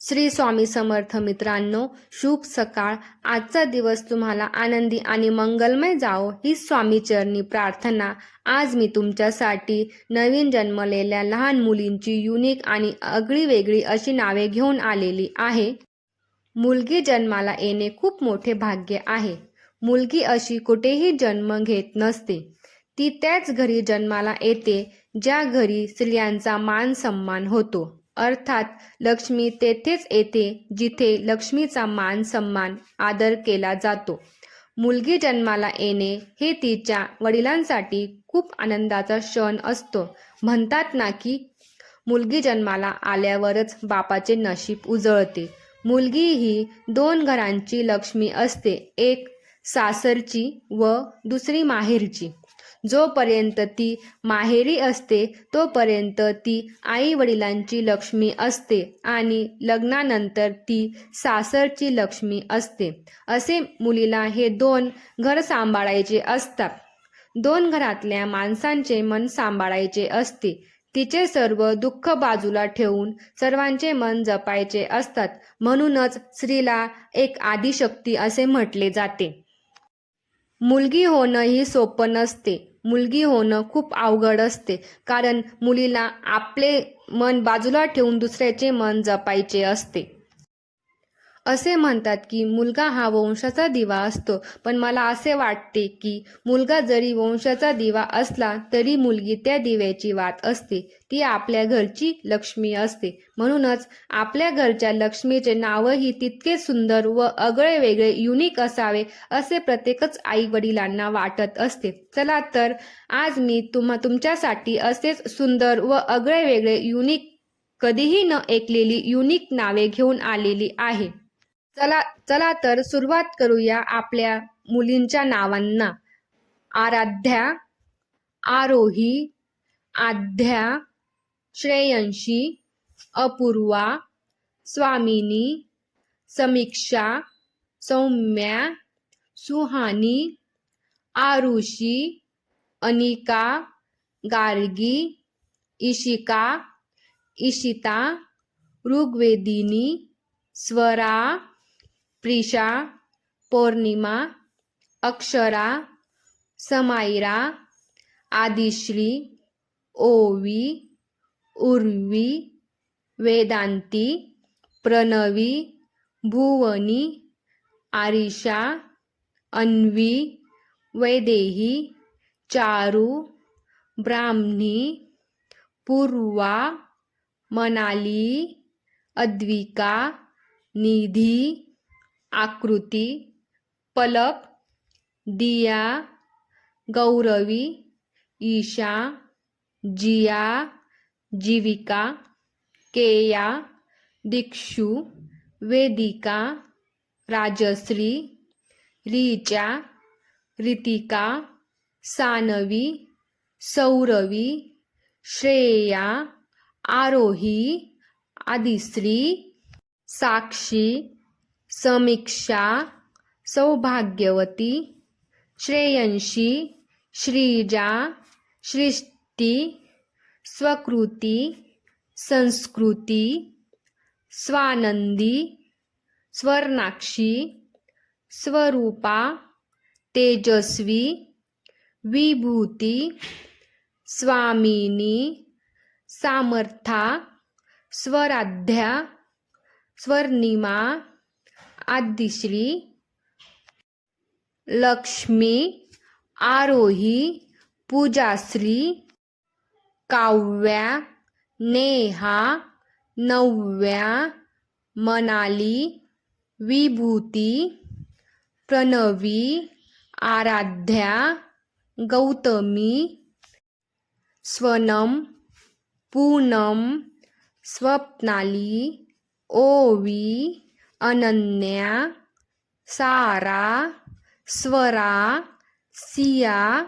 श्री स्वामी समर्थ मित्रांनो शुभ सकाळ. आजचा दिवस तुम्हाला आनंदी आणि मंगलमय जावो ही स्वामीचरणी प्रार्थना. आज मी तुमच्यासाठी नवीन जन्मलेल्या लहान मुलींची युनिक आणि अगळी वेगळी अशी नावे घेऊन आलेली आहे. मुलगी जन्माला येणे खूप मोठे भाग्य आहे. मुलगी अशी कुठेही जन्म घेत नसते. ती त्याच घरी जन्माला येते ज्या घरी स्त्रियांचा मान सन्मान होतो. अर्थात लक्ष्मी तेथेच येते जिथे लक्ष्मीचा मान सन्मान आदर केला जातो. मुलगी जन्माला येणे हे तिच्या वडिलांसाठी खूप आनंदाचा क्षण असतो. म्हणतात ना की मुलगी जन्माला आल्यावरच बापाचे नशीब उजळते. मुलगी ही दोन घरांची लक्ष्मी असते एक सासरची व दुसरी माहेरची. जोपर्यंत ती माहेरी असते तोपर्यंत ती आई वडिलांची लक्ष्मी असते आणि लग्नानंतर ती सासरची लक्ष्मी असते. असे मुलीला हे दोन घर सांभाळायचे असतात. दोन घरातल्या माणसांचे मन सांभाळायचे असते. तिचे सर्व दुःख बाजूला ठेवून सर्वांचे मन जपायचे असतात. म्हणूनच स्त्रीला एक आदिशक्ती असे म्हटले जाते. मुलगी होणं ही सोपं नसते. मुलगी होणं खूप अवघड असते. कारण मुलीला आपले मन बाजूला ठेवून दुसऱ्याचे मन जपायचे असते. असे म्हणतात की मुलगा हा वंशाचा दिवा असतो. पण मला असे वाटते की मुलगा जरी वंशाचा दिवा असला तरी मुलगी त्या दिव्याची वात असते. ती आपल्या घरची लक्ष्मी असते. म्हणूनच आपल्या घरच्या लक्ष्मीचे नावही तितके सुंदर व अगळे वेगळे युनिक असावे असे प्रत्येकच आई वडिलांना वाटत असते. चला तर आज मी तुम्हा तुमच्यासाठी असेच सुंदर व अगळे वेगळे युनिक कधीही न ऐकलेली युनिक नावे घेऊन आलेली आहे. चला चला तर सुरुवात करूया आपल्या मुलींच्या नावांना. आराध्या आरोही आध्या श्रेयंशी अपूर्वा स्वामिनी समीक्षा सौम्या सुहानी आरुषी अनिका गार्गी इशिका इशिता ऋग्वेदिनी स्वरा प्रिशा पौर्णिमा अक्षरा समायरा आदिश्री ओवी उर्वी वेदांती प्रणवी भुवनी आरिषा अन्वी वैदेही चारू ब्राह्मणी पूर्वा मनाली अद्विका निधी आकृती पलक दिया गौरवी ईशा जिया जीविका केया दिक्षू वेदिका राजश्री रीचा रितिका सानवी सौरवी श्रेया आरोही आदिश्री साक्षी समीक्षा सौभाग्यवती श्रेयंशी श्रीजा सृष्टी स्वकृती संस्कृती स्वानंदी स्वर्णाक्षी स्वरूपा तेजस्वी विभूती स्वामिनी सामर्था स्वराध्या स्वर्णिमा आदिश्री लक्ष्मी आरोही पूजाश्री काव्या नेहा नव्या मनाली विभूती प्रणवी आराध्या गौतमी स्वनम पूनम स्वप्नाली ओवी अनन्या सारा स्वरा सिया.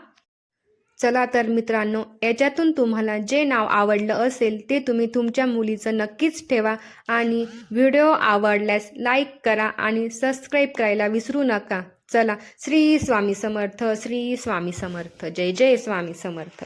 चला तर मित्रांनो याच्यातून तुम्हाला जे नाव आवडलं असेल ते तुम्ही तुमच्या मुलीचं नक्कीच ठेवा आणि व्हिडिओ आवडल्यास लाईक करा आणि सबस्क्राईब करायला विसरू नका. चला श्री स्वामी समर्थ श्री स्वामी समर्थ. जय जय स्वामी समर्थ.